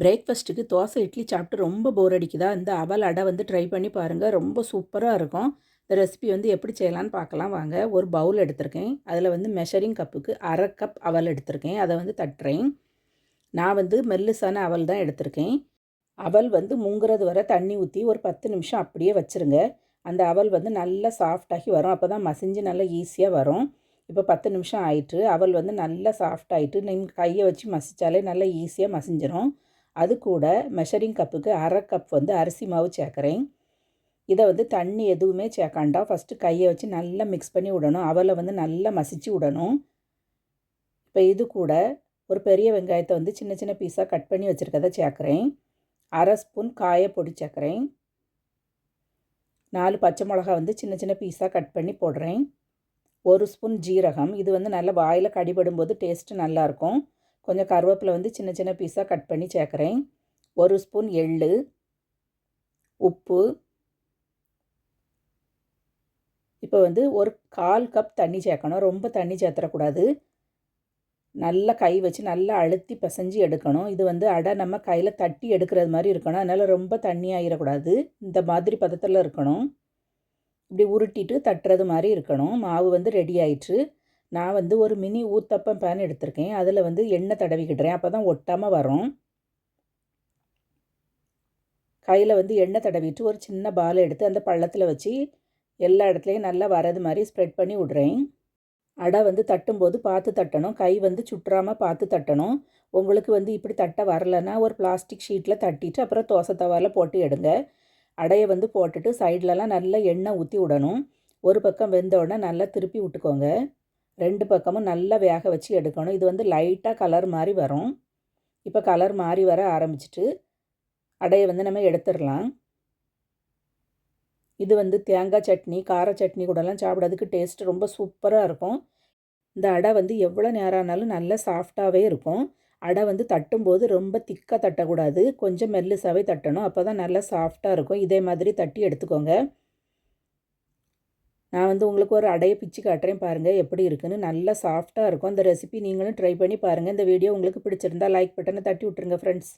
பிரேக்ஃபாஸ்ட்டுக்கு தோசை இட்லி சாப்பிட்டு ரொம்ப போர் அடிக்குதா? இந்த அவல் அடை வந்து ட்ரை பண்ணி பாருங்கள் ரொம்ப சூப்பராக இருக்கும். இந்த ரெசிபி வந்து எப்படி செய்யலான்னு பார்க்கலாம். வாங்க ஒரு பவுல் எடுத்திருக்கேன். அதில் வந்து மெஷரிங் கப்புக்கு அரை கப் அவல் எடுத்திருக்கேன். அதை வந்து தட்டுறேன். நான் வந்து மெல்லுசான அவல் தான் எடுத்திருக்கேன். அவல் வந்து முங்குறது வரை தண்ணி ஊற்றி ஒரு பத்து நிமிஷம் அப்படியே வச்சுருங்க. அந்த அவல் வந்து நல்லா சாஃப்டாகி வரும். அப்போ தான் மசிஞ்சு நல்லா ஈஸியாக வரும். இப்போ பத்து நிமிஷம் ஆயிட்டு அவல் வந்து நல்லா சாஃப்ட் ஆகிட்டு நீங்கள் கையை வச்சு மசித்தாலே நல்லா ஈஸியாக மசிஞ்சிரும். அது கூட மெஷரிங் கப்புக்கு அரை கப் வந்து அரிசி மாவு சேர்க்குறேன். இதை வந்து தண்ணி எதுவுமே சேர்க்காண்டா ஃபஸ்ட்டு கையை வச்சு நல்லா மிக்ஸ் பண்ணி விடணும். அவலை வந்து நல்லா மசிச்சு விடணும். இப்போ இது கூட ஒரு பெரிய வெங்காயத்தை வந்து சின்ன சின்ன பீஸாக கட் பண்ணி வச்சுருக்கதை சேர்க்குறேன். அரை ஸ்பூன் காயப்பொடி சேர்க்குறேன். நாலு பச்சை மிளகா வந்து சின்ன சின்ன பீஸாக கட் பண்ணி போடுறேன். ஒரு ஸ்பூன் ஜீரகம். இது வந்து நல்லா வாயில் கடிபடும் போது டேஸ்ட்டு நல்லாயிருக்கும் கொஞ்சம் கருவேப்பிலை வந்து சின்ன சின்ன பீஸாக கட் பண்ணி சேர்க்குறேன். ஒரு ஸ்பூன் எள் உப்பு. இப்போ வந்து ஒரு கால் கப் தண்ணி சேர்க்கணும். ரொம்ப தண்ணி சேர்த்துடக்கூடாது. நல்லா கை வச்சு நல்லா அழுத்தி பிசைஞ்சு எடுக்கணும். இது வந்து அடை நம்ம கையில் தட்டி எடுக்கிறது மாதிரி இருக்கணும். அதனால் ரொம்ப தண்ணி ஆகிடக்கூடாது இந்த மாதிரி பதத்தில் இருக்கணும். இப்படி உருட்டிட்டு தட்டுறது மாதிரி இருக்கணும். மாவு வந்து ரெடி ஆயிடுச்சு நான் வந்து ஒரு மினி ஊத்தப்பம் பேன் எடுத்திருக்கேன். அதில் வந்து எண்ணெய் தடவிக்கிடுறேன். அப்போ தான் ஒட்டாமல் வரும். கையில் வந்து எண்ணெய் தடவிட்டு ஒரு சின்ன பால் எடுத்து அந்த பள்ளத்தில் வச்சு எல்லா இடத்துலையும் நல்லா வரது மாதிரி ஸ்ப்ரெட் பண்ணி விடுறேன். அடை வந்து தட்டும்போது பார்த்து தட்டணும். கை வந்து சுற்றாமல் பார்த்து தட்டணும். உங்களுக்கு வந்து இப்படி தட்ட வரலைன்னா ஒரு பிளாஸ்டிக் ஷீட்டில் தட்டிட்டு அப்புறம் தோசை தவாரில் போட்டு எடுங்க. அடையை வந்து போட்டுட்டு சைட்லலாம் நல்லா எண்ணெய் ஊற்றி விடணும். ஒரு பக்கம் வெந்த உடனே நல்லா திருப்பி விட்டுக்கோங்க. ரெண்டு பக்கமும் நல்லா வேக வச்சு எடுக்கணும். இது வந்து லைட்டாக கலர் மாதிரி வரும். இப்போ கலர் மாறி வர ஆரம்பிச்சிட்டு அடையை வந்து நம்ம எடுத்துடலாம். இது வந்து தேங்காய் சட்னி கார சட்னி கூடலாம் சாப்பிட்றதுக்கு டேஸ்ட் ரொம்ப சூப்பராக இருக்கும். இந்த அடை வந்து எவ்வளோ நேரம் ஆனாலும் நல்லா சாஃப்டாகவே இருக்கும். அடை வந்து தட்டும்போது ரொம்ப திக்காக தட்டக்கூடாது. கொஞ்சம் மெல்லுசாவே தட்டணும். அப்போ தான் நல்லா சாஃப்டாக இருக்கும். இதே மாதிரி தட்டி எடுத்துக்கோங்க. நான் வந்து உங்களுக்கு ஒரு அடையை பிச்சு காட்டுறேன் பாருங்கள் எப்படி இருக்குன்னு. நல்லா சாஃப்டாக இருக்கும். அந்த ரெசிபி நீங்களும் ட்ரை பண்ணி பாருங்கள் இந்த வீடியோ உங்களுக்கு பிடிச்சிருந்தா லைக் பட்டனை தட்டி விட்ருங்க ஃப்ரெண்ட்ஸ்